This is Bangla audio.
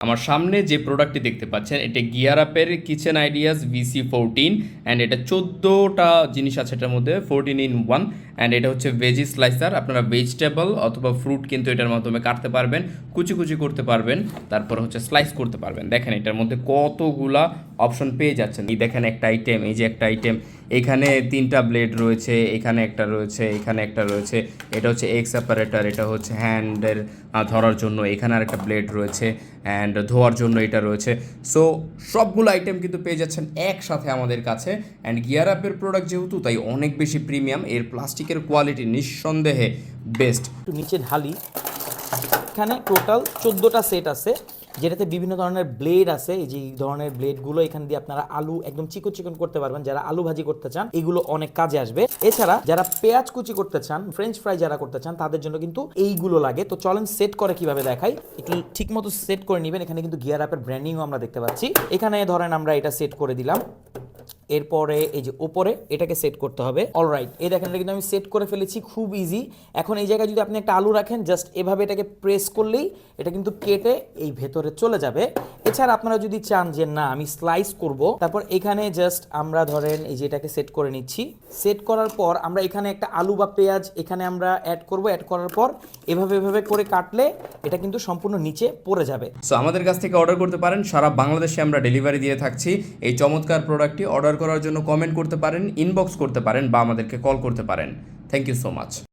আমার সামনে যে প্রোডাক্টটি দেখতে পাচ্ছেন, এটা গিয়ার আপের kitchen ideas VC fourteen and এটা চোদ্দোটা জিনিস আছে এটার মধ্যে ফোরটিন ইন ওয়ান অ্যান্ড এটা হচ্ছে ভেজি স্লাইসার আপনারা ভেজিটেবল অথবা ফ্রুট কিন্তু এটার মাধ্যমে কাটতে পারবেন, কুচি কুচি করতে পারবেন, তারপর হচ্ছে স্লাইস করতে পারবেন। দেখেন এটার মধ্যে কতগুলা অপশন পেয়ে যাচ্ছেন। এই দেখেন একটা আইটেম এই যে একটা আইটেম এখানে তিনটা ব্লেড রয়েছে, এখানে একটা রয়েছে, এখানে একটা রয়েছে। এটা হচ্ছে এক্স অ্যাপারেটার এটা হচ্ছে হ্যান্ডের ধরার জন্য। এখানে আর একটা ব্লেড রয়েছে অ্যান্ড ধোয়ার জন্য এটা রয়েছে। সো সবগুলো আইটেম কিন্তু পেয়ে যাচ্ছেন একসাথে আমাদের কাছে। অ্যান্ড গিয়ার আপের প্রোডাক্ট যেহেতু, তাই অনেক বেশি প্রিমিয়াম এর প্লাস্টিকের কোয়ালিটি নিঃসন্দেহে বেস্ট নিচে ঢালি এখানে টোটাল চোদ্দোটা সেট আছে, যেটাতে বিভিন্ন ধরনের ব্লেড আছে। এই যে ধরনের ব্লেডগুলো এখান দিয়ে আপনারা আলু একদম চিকন চিকন করতে পারবেন। যারা আলু ভাজি করতে চান, এগুলো অনেক কাজে আসবে। এছাড়া যারা পেঁয়াজ কুচি করতে চান ফ্রেঞ্চ ফ্রাই যারা করতে চান, তাদের জন্য কিন্তু এইগুলো লাগে। তো চলেন সেট করে কীভাবে দেখাই। একটু ঠিক মতো সেট করে নেবেন। এখানে কিন্তু গিয়ার অ্যাপের ব্র্যান্ডিংও আমরা দেখতে পাচ্ছি। এখানে ধরেন আমরা এটা সেট করে দিলাম। এরপরে এই যে ওপরে এটাকে সেট করতে হবে। অলরাইট এই দেখেন এটা কিন্তু আমি সেট করে ফেলেছি, খুব ইজি এখন এই জায়গায় যদি আপনি একটা আলু রাখেন জাস্ট এভাবে এটাকে প্রেস করলেই এটা কিন্তু কেটে এই ভেতরে চলে যাবে। এছাড়া আপনারা যদি চান যে না, আমি স্লাইস করব, তারপর এখানে জাস্ট আমরা ধরেন এই যে এটাকে সেট করে নিচ্ছি। সেট করার পর আমরা এখানে একটা আলু বা পেঁয়াজ এখানে আমরা অ্যাড করব। অ্যাড করার পর এভাবে এভাবে করে কাটলে এটা কিন্তু সম্পূর্ণ নিচে পড়ে যাবে। সো আমাদের কাছ থেকে অর্ডার করতে পারেন। সারা বাংলাদেশে আমরা ডেলিভারি দিয়ে থাকছি। এই চমৎকার প্রোডাক্টটি অর্ডার করার জন্য কমেন্ট করতে পারেন ইনবক্স করতে পারেন বা আমাদেরকে কল করতে পারেন। Thank you so much